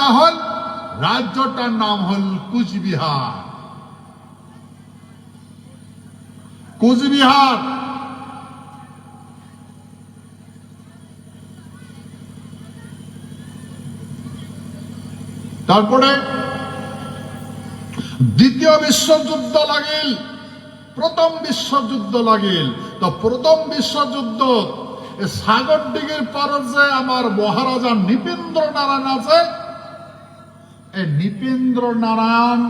রাজা হল রাজ্যটার নাম হল কুচবিহার। কুচবিহার। তারপরে দ্বিতীয় বিশ্বযুদ্ধ লাগিল, প্রথম বিশ্বযুদ্ধ লাগিল। তো প্রথম বিশ্বযুদ্ধ সাগর দিঘির পার যে আমার মহারাজা নৃপেন্দ্র নারায়ণ আছে নৃপেন্দ্র নারায়ণ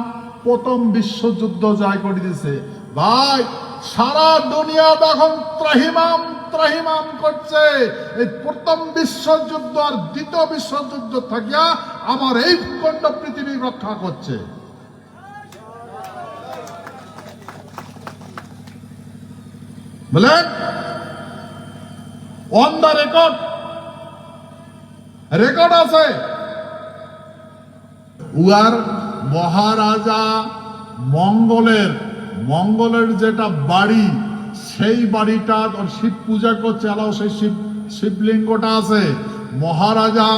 প্রথম বিশ্বযুদ্ধ জয় করে দিয়েছে ভাই, সারা দুনিয়া এখন ত্রাহিমাম ত্রাহিমাম করছে। এই প্রথম বিশ্বযুদ্ধ আর দ্বিতীয় বিশ্বযুদ্ধ থাকিয়া আমার এই ভূখণ্ড পৃথিবী রক্ষা করছে। বলেন অন দ্য রেকর্ড রেকর্ড আছে। উয়ার মহারাজা মঙ্গলের মঙ্গলের যেটা বাড়ি, সেই বাড়িটা ওর শিব পূজা করছে। আলাও সেই শিব, শিবলিঙ্গটা আছে। মহারাজা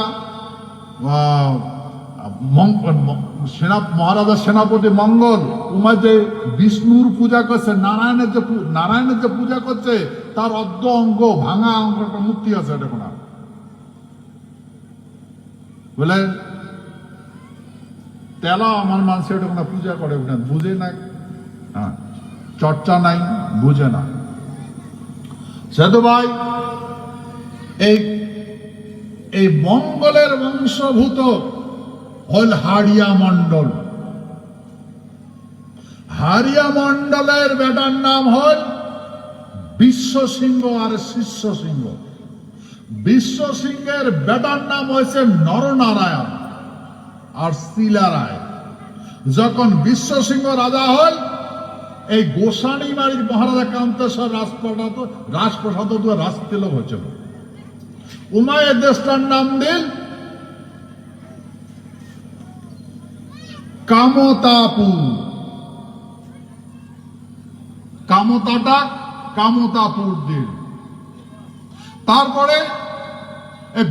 সেনা, মহারাজা সেনাপতি মঙ্গল উমা যে বিষ্ণুর পূজা করছে, নারায়ণের যে নারায়ণের যে পূজা করছে, তার অর্ধ অঙ্গ, ভাঙা অঙ্গ একটা মূর্তি আছে, এটা বলে তেলা আমার মানুষ ওটা কোনো পূজা করে ওটা বুঝে না হ্যাঁ। চর্চা নাই, বুঝে না। সেতু ভাই, এই এই মঙ্গলের বংশভূত হল হাড়িয়া মণ্ডল। হারিয়া মণ্ডলের বেটার নাম হল বিশ্ব সিংহ আর শিষ্য সিংহ বিশ্ব সিংহের বেটার নাম হয়েছে নরনারায়ণ। আর শিলা রায়। যখন বিশ্ব সিংহ রাজা হল এই গোসানি বাড়ির মহারাজা কান্তেশ্বর রাজপ্রসাদ রাজপ্রসাদ রাজতিলক হয়েছিল। উমায়ের দেশটার নাম দিল কামতাপুর কামতাটা কামতাপুর দিল। তারপরে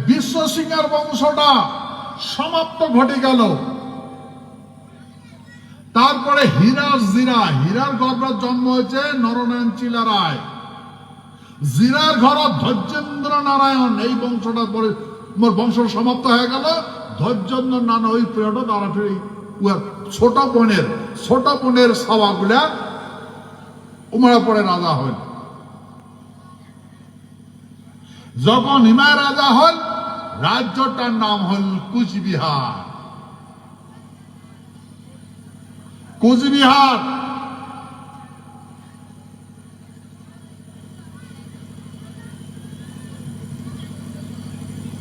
বিশ্ব সিংহের বংশটা সমাপ্ত ঘটে গেল। তারপরে হীরার জিরা, হীরার গর্ভের জন্ম হয়েছে নরনারায়ণ চিলা রায়। জিরার ঘর ধৈর্যেন্দ্র নারায়ণ, এই বংশটা পরে বংশ সমাপ্ত হয়ে গেল। ধৈর্যেন্দ্র নারায়ণ, ওই পিরিয়ড তারা ছোট বোনের ছোট বোনের সভাগুলা উমরা পরে রাজা হল যখন হিমায় রাজা হল রাজ্যটার নাম হল কুচবিহার। কুচবিহার।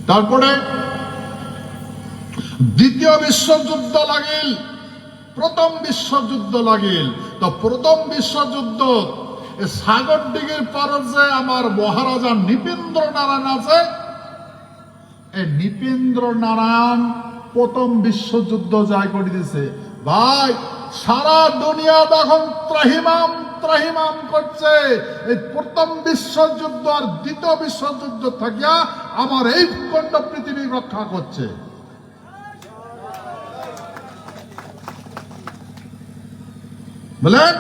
তারপরে দ্বিতীয় বিশ্বযুদ্ধ লাগিল, প্রথম বিশ্বযুদ্ধ লাগিল। তো প্রথম বিশ্বযুদ্ধ সাগর দিঘির পার যে আমার মহারাজা নৃপেন্দ্র নারায়ণ আছে নৃপেন্দ্র নারায়ণ প্রথম বিশ্বযুদ্ধ জয় করে দিয়েছে ভাই, সারা দুনিয়া এখন ত্রাহিমাম ত্রাহিমাম করছে। এই প্রথম বিশ্বযুদ্ধ আর দ্বিতীয় বিশ্বযুদ্ধ থাকিয়া আমার এই ভূখণ্ড পৃথিবী রক্ষা করছে। বলেন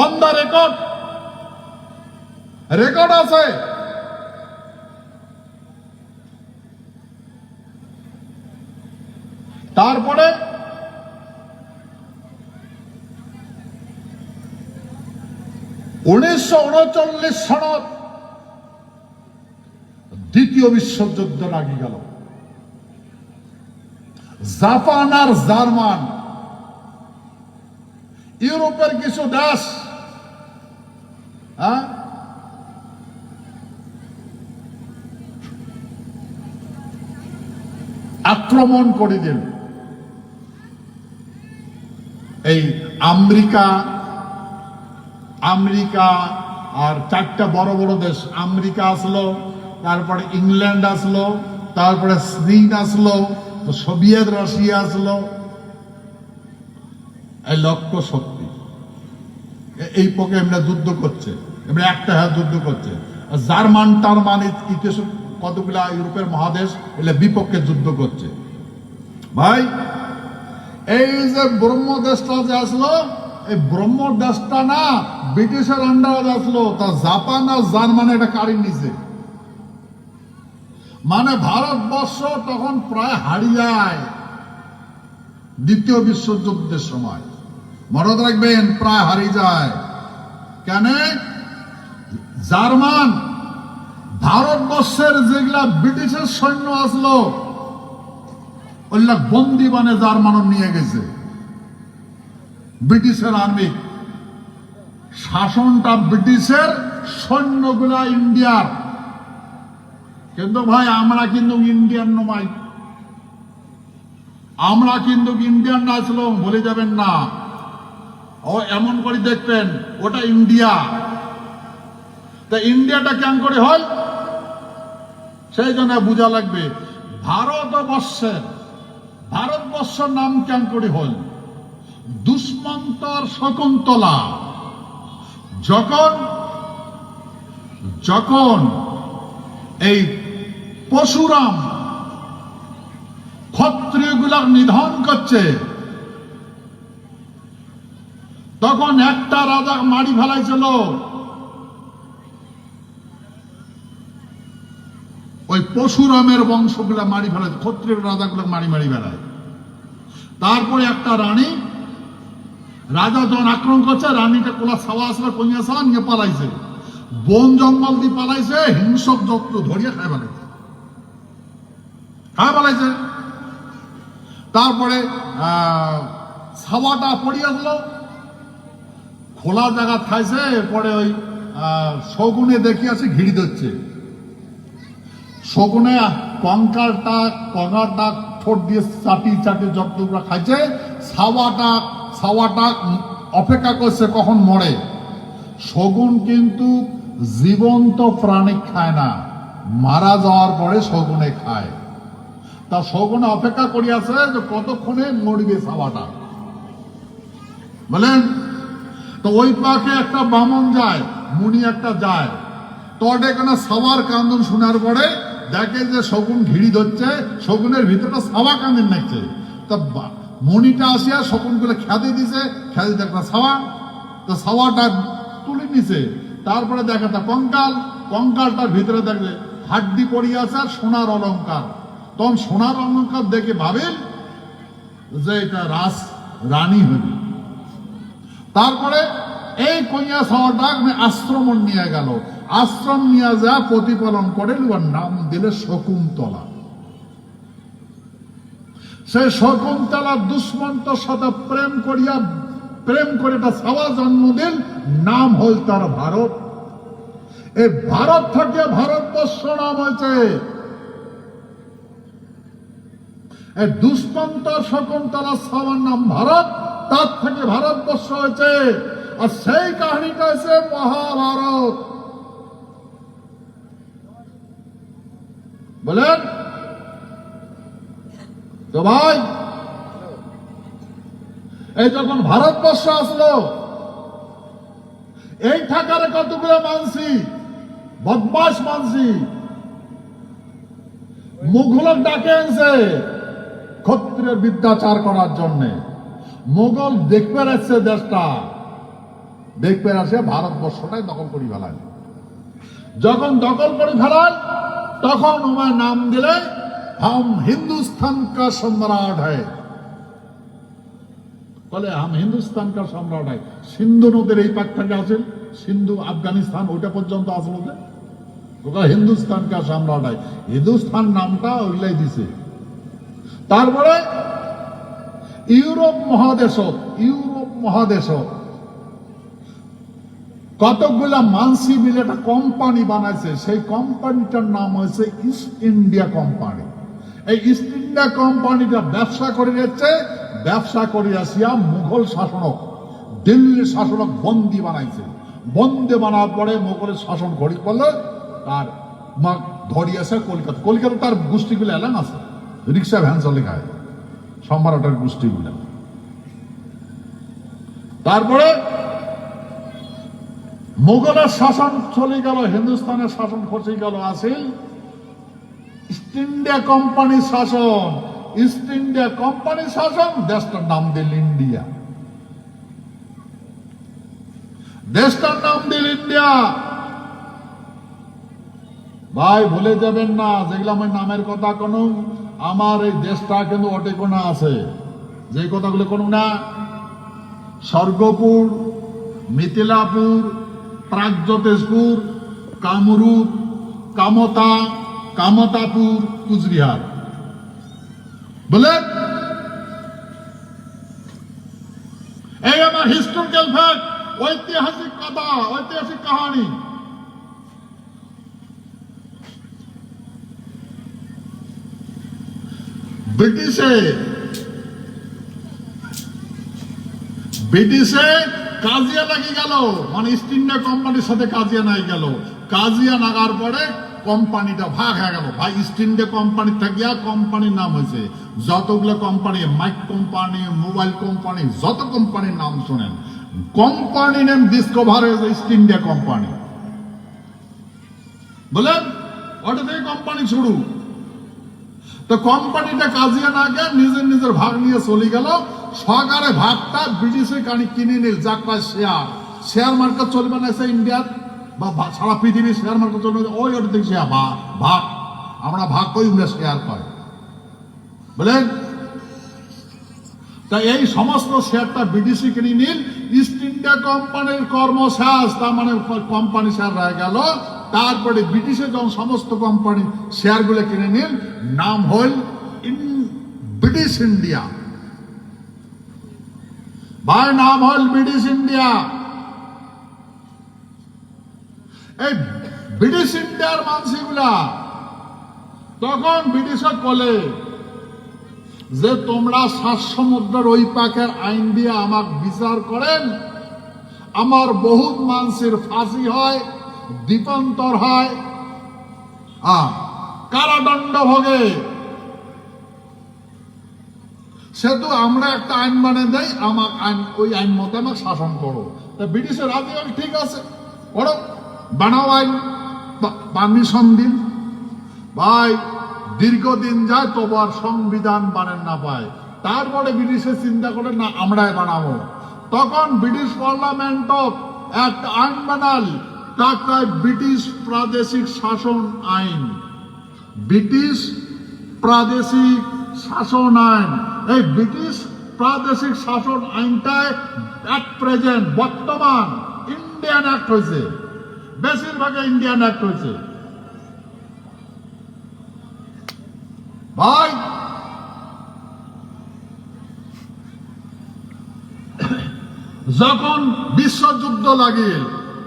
অন দ্য রেকর্ড রেকর্ড আছে। তারপরে উনিশশো উনচল্লিশ সনত দ্বিতীয় বিশ্বযুদ্ধ লাগি গেল। জাপান আর জার্মান, ইউরোপের কিছু দেশ হ্যাঁ আক্রমণ করে দিল। এই আমেরিকা আমেরিকা আর চারটা বড় বড় দেশ। আমেরিকা আসলো, তারপরে ইংল্যান্ড আসলো, তারপরে চীন আসলো, তো সোভিয়েত রাশিয়া আসলো। এই লক্ষ্য শক্তি। এই পক্ষে এমনি যুদ্ধ করছে, এমনি একটা হাত যুদ্ধ করছে। জার্মান, টার্মান ইতিহাস কতগুলা ইউরোপের মহাদেশ, এলে বিপক্ষে যুদ্ধ করছে। ভাই এই যে ব্রহ্ম দেশটা যে আসলো, এই ব্রহ্ম দেশটা না ব্রিটিশের আন্ডারে আসলো, তা জাপান আর জার্মানি এটা কাড়ি নিছে মানে ভারতবর্ষ তখন প্রায় হারিয়ে যায় দ্বিতীয় বিশ্বযুদ্ধের সময়। মনে রাখবেন, প্রায় হারিয়ে যায়। কেন? জার্মান, ভারতবর্ষের যেগুলা ব্রিটিশের সৈন্য আসলো ওইগুলা বন্দি বানে জার্মানও নিয়ে গেছে। ব্রিটিশের আর্মি। শাসনটা ব্রিটিশের সৈন্যগুলা ইন্ডিয়ার। কিন্তু ভাই, আমরা কিন্তু ইন্ডিয়ান নমাই আমরা কিন্তু ইন্ডিয়ান না ছিল বলে যাবেন না। ও, এমন করে দেখবেন, ওটা ইন্ডিয়া। তা ইন্ডিয়াটা কেন করে হয়? সেই জন্য বোঝা লাগবে, ভারতবর্ষের ভারতবর্ষের নাম কেন করে হল? দুষ্মন্তর শকুন্তলা। যখন যখন এই পশুরাম ক্ষত্রিয়গুলার নিধন করছে, তখন একটা রাজা মারি ফেলাইছিল। ওই পশুরামের বংশগুলা মারি ফেলায় ক্ষত্রিয় রাজাগুলো মারি মারি বেড়ায় তারপরে একটা রানী রাজা যখন আক্রমণ করছে রানীটা কোলা সাওয়া আসলে সাওয়া নিয়ে পালাইছে। বন জঙ্গল দিয়ে পালাইছে হিংসক যত্ন ধরিয়ে খায় পালাইছে খায় পালাইছে তারপরে আহ, ছাওয়াটা পড়িয়ে আসলো খোলা জায়গা খাইছে এরপরে ওই শগুনে দেখি আছে ঘিড়ি দিচ্ছে শগুনে কঙ্কালটা কঙ্কালটা ঠোঁট দিয়ে চাটি চাটি যতটুকরা খাইছে ছাওয়াটা ছাওয়াটা অপেক্ষা করছে কখন মরে। শগুন কিন্তু জীবন্ত প্রাণী খায় না, মারা যাওয়ার পরে শগুনে খায়। তা শগুনে অপেক্ষা করিয়াছে যে কতক্ষণে মরবে সাওয়াটা বলেন, তো ওই পাকে একটা বামন যায়, মুনি একটা যায়। এখানে সাবার কান্দন শোনার পরে দেখে যে শগুন ঘিড়ি ধরছে শগুনের ভিতরে সাবা কান্দন নাচছে তা মণিটা আসিয়া শকুনগুলো খেতে দিছে, খেতে দেখল সাওয়া। তো সাওয়াটা তুলে নিছে। তারপরে দেখে তা কঙ্কাল, কঙ্কালটার ভিতরে দেখবে হাড্ডি পড়িয়ে আছে আর সোনার অলঙ্কার। তখন সোনার অলঙ্কার দেখে ভাবেন যে এটা রাস, রানী হইবে তারপরে এই কন্যা সাওয়াটা আশ্রমণ নিয়ে গেল। আশ্রম নিয়ে যা প্রতিপালন করে ওর নাম দিলে শকুন্তলা। সেই শকুন্তলা দুষ্মন্তর সাথে প্রেম করিয়া, প্রেম করে একটা সাওয়া জন্মদিন নাম হল তার ভারত। এই ভারত থেকে ভারতবর্ষ নাম হয়েছে এই দুষ্মন্ত শকুন্তলা সাওয়ার নাম ভারত, তার থেকে ভারতবর্ষ হয়েছে আর সেই কাহিনীটা হয়েছে মহাভারত। বলেন। ভাই, এই যখন ভারতবর্ষ আসলো, এই থাকার কতগুলো মানসি বদমাস মানসি, মুঘলক ডাকে আনছে ক্ষত্রিয় বিদ্যাচার করার জন্য। মোগল দেখবে আসছে দেশটা দেখবে আসে ভারতবর্ষটাই দখল করি ফেলায়। যখন দখল করে ফেলায় তখন ওমায় নাম দিলে हम हिंदुस्तान का सम्राट है বলে हम হিন্দুস্তান কা সম্রাট হয় সিন্ধু নদীর এই পাক থেকে আসেন সিন্ধু আফগানিস্তান ওইটা পর্যন্ত আসলো যে ওটা হিন্দুস্তান কা সম্রাট হয় হিন্দুস্তান নামটা ওইলাই দিছে তারপরে ইউরোপ মহাদেশ ইউরোপ মহাদেশ কতগুলা মানসি মিলে একটা কোম্পানি বানাইছে, সেই কোম্পানিটার নাম হয়েছে ইস্ট ইন্ডিয়া কোম্পানি এই ইস্ট ইন্ডিয়া কোম্পানিটা ব্যবসা করে যাচ্ছে, ব্যবসা করে আসিয়া মুঘল শাসনক, দিল্লির শাসনক বন্দি বানাইছে। বন্দি বানার পরে মুঘলের শাসন ঘড়ি করলে তার মা ধরিয়েছে কলকাতা কলকাতা তার গোষ্ঠীগুলো এলাম আছে, রিক্সা, ভ্যান চালে খায় সম্রাটের গোষ্ঠীগুলো। তারপরে মোগলের শাসন চলে গেল, হিন্দুস্তানের শাসন খসে গেল আসিল ইস্ট ইন্ডিয়া কোম্পানি শাসন ইস্ট ইন্ডিয়া কোম্পানি শাসন, দেশটার নাম দিল ইন্ডিয়া দেশটার নাম দিল ইন্ডিয়া ভাই, ভুলে যাবেন না, যেগুলো আমার নামের কথা কোনো, আমার এই দেশটা কিন্তু অটে কোনা আছে। যে কথাগুলো কোনো না। স্বর্গপুর, মিথিলাপুর প্রাগজ্যোতিষপুর কামরূপ কামতা কামতাপুর কুচবিহার বলেন এই আমার হিস্টোরিক্যাল ফ্যাক্ট ঐতিহাসিক কথা, ঐতিহাসিক কাহানি. ব্রিটিশে ব্রিটিশে কাজিয়া লাগি গেল। মানে ইস্ট ইন্ডিয়া কোম্পানির সাথে কাজিয়া নাই গেল। কাজিয়া লাগার পরে কোম্পানিটা ভাগ হয়ে গেল। ভাই ইস্ট ইন্ডিয়া কোম্পানি থাকিয়া কোম্পানির নাম হয়েছে। যতগুলো company mike company mobile company যত কোম্পানির নাম শোনেন কোম্পানি নেম ডিসকভার হয়েছে ইস্ট ইন্ডিয়া কোম্পানি বলেন ওটা থেকে কোম্পানি শুরু? তো কোম্পানিটা কাজিয়া না গিয়ে নিজের নিজের ভাগ নিয়ে চলে গেল। সরকারে ভাগটা ব্রিটিশে কানি কিনে নিল, যাক শেয়ার শেয়ার মার্কেট চলবে না সে ইন্ডিয়ার বা সারা পৃথিবীর শেয়ার মার্কেট চলবে ওই ওটা শেয়ার ভাগ। আমরা ভাগ করি আমরা শেয়ার পাই বলেন তা এই সমস্ত শেয়ারটা বিদেশি কিনে নিল ইস্ট ইন্ডিয়া কোম্পানির কর্মশ্বাস তার মানে কোম্পানি শেয়ার রয়ে গেল। তারপরে ব্রিটিশে যখন সমস্ত কোম্পানি শেয়ারগুলো কিনে নিল, নাম হল ইন ব্রিটিশ ইন্ডিয়া। ভাই নাম হল ব্রিটিশ ইন্ডিয়া। এই ব্রিটিশ ইন্ডিয়ার মানসিগুলা তখন ব্রিটিশের কলে যে, তোমরা সাত সমুদ্রের ওই পাখের আইন দিয়ে আমাক বিচার করেন। আমার বহুত মানুষের ফাঁসি হয়। দ্বীপান্তর হয়। আ, কারাদণ্ড ভোগে। সেহেতু আমরা একটা আইন মানে দেই আমাক আইন ওই আইন মতে আমাকে শাসন করো তা ব্রিটিশের রাজি ঠিক আছে। করো বানাও আইন পারমিশন দিন। ভাই দীর্ঘদিন যায় তবু আর সংবিধান বানেন না পায় তারপরে ব্রিটিশে চিন্তা করে না আমরাই বানাবো। তখন ব্রিটিশ পার্লামেন্ট একটা আইন বানাল। তাকায় ব্রিটিশ প্রাদেশিক শাসন আইন। ব্রিটিশ প্রাদেশিক শাসন আইন। এই ব্রিটিশ প্রাদেশিক শাসন আইনটায় এক প্রেজেন্ট বর্তমান ইন্ডিয়ান অ্যাক্ট হয়েছে বেশিরভাগে ইন্ডিয়ান অ্যাক্ট হয়েছে ভাই, যখন বিশ্বযুদ্ধ লাগে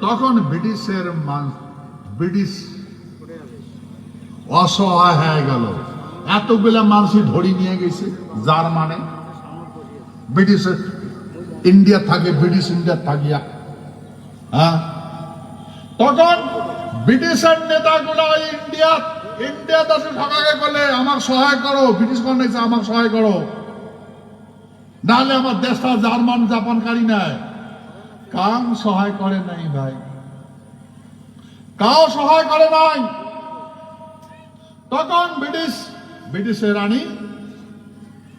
তখন ব্রিটিশের ব্রিটিশ অসহায় হয়ে গেল। এতগুলা মানুষই ধরি নিয়ে গেছে, যার মানে ব্রিটিশের ইন্ডিয়া থাকে, ব্রিটিশ ইন্ডিয়া থাকিয়া। হ্যাঁ? তখন ব্রিটিশের নেতাগুলো ইন্ডিয়া ইন্ডিয়া দেশে সবাইকে বলে, আমার সহায় করো, ব্রিটিশ বানাইছে আমার সহায় করো। নাহলে আমার দেশটা জার্মান, জাপানকারী নাই। কাম সহায় করে নাই ভাই। কাও সহায় করে নাই। তখন ব্রিটিশ, ব্রিটিশের রানী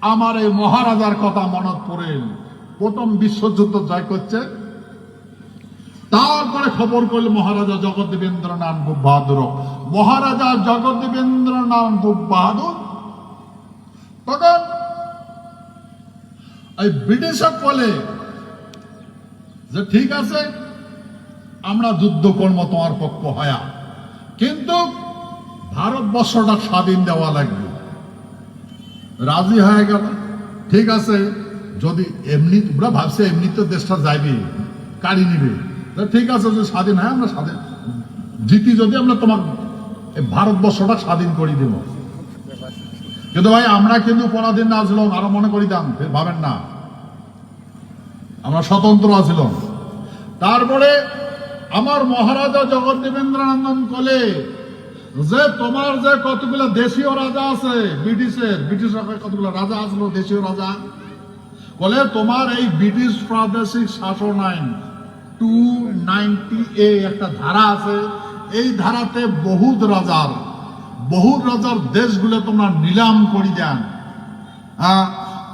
আমার এই মহারাজার কথা মনত পড়েন প্রথম বিশ্বযুদ্ধ জয় করছে। তারপরে খবর করল মহারাজা জগদ্দেবেন্দ্র নারায়ণ খুব বাহাদুর মহারাজা জগদ্দেবেন্দ্র নারায়ণ খুব বাহাদুর তখন এই ব্রিটিশের বলে যে ঠিক আছে, আমরা যুদ্ধ করব তোমার পক্ষ হয়া। কিন্তু ভারতবর্ষটা স্বাধীন দেওয়া লাগবে। রাজি হয়ে গেল, ঠিক আছে, যদি এমনি, তোমরা ভাবছে এমনি তো দেশটা যাইবে, কাড়ি নিবে। ঠিক আছে, যদি স্বাধীন হয়, আমরা স্বাধীন। জিতি যদি, আমরা তোমার ভারতবর্ষটা স্বাধীন করে দেব। কিন্তু ভাই, আমরা কিন্তু পরাধীন না ছিলাম আরও মনে করিতাম ভাবেন না। আমরা স্বতন্ত্র আছিলাম। তারপরে আমার মহারাজা জগৎদেবেন্দ্রানন্দন কলে যে তোমার যে কতগুলো দেশীয় রাজা আছে, ব্রিটিশের ব্রিটিশ কতগুলো রাজা আসলো দেশীয় রাজা বলে তোমার এই ব্রিটিশ প্রাদেশিক শাসন আইন টু নাইনটি এ একটা ধারা আছে। এই ধারাতে বহুত রাজার বহু রাজার দেশগুলো তোমরা নিলাম করি দেন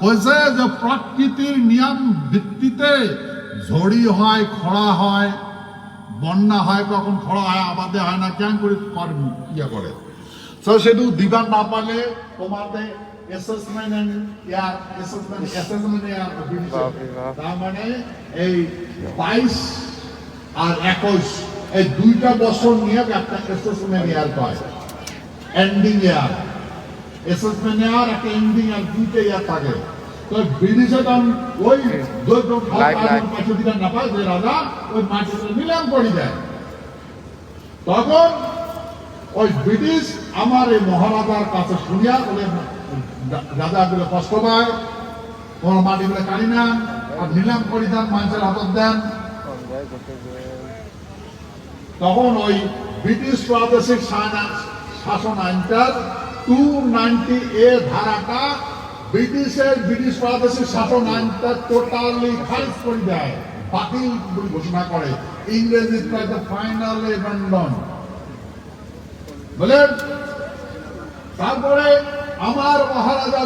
কইছে যে প্রকৃতির নিয়ম ভিত্তিতে ঝড়ি হয় খরা হয় বন্যা হয় কখন খরা হয় আবাদে হয় না কেন করে কর ইয়া করে? তো সেটু দিবার না পারলে তোমাদের assessment and year assessment assessment year তার মানে এই বাইশ আর একুশ এই দুইটা বছর নিয়ে একটা অ্যাসেসমেন্ট ইয়ার পায় এন্ডিং ইয়ার অ্যাসেসমেন্ট একটা এন্ডিং ইয়ার দুইটা ইয়ার থাকে। তো তখন ওই. না পায় যে রাজা ওই নিলাম করে দেয় তখন ওই ব্রিটিশ আমার এই মহারাজার কাছে শুনিয়া বলে রাজা গুলো কষ্ট পায় তোমার মাটিগুলো কাড়ি না আর নিলাম করে দেন মানুষের হাতত দেন। তখন ওই ব্রিটিশ প্রাদেশিক শাসন- শাসন আইনটার টু ঘোষণা করে। এবান্ডন বলেন? তারপরে আমার মহারাজা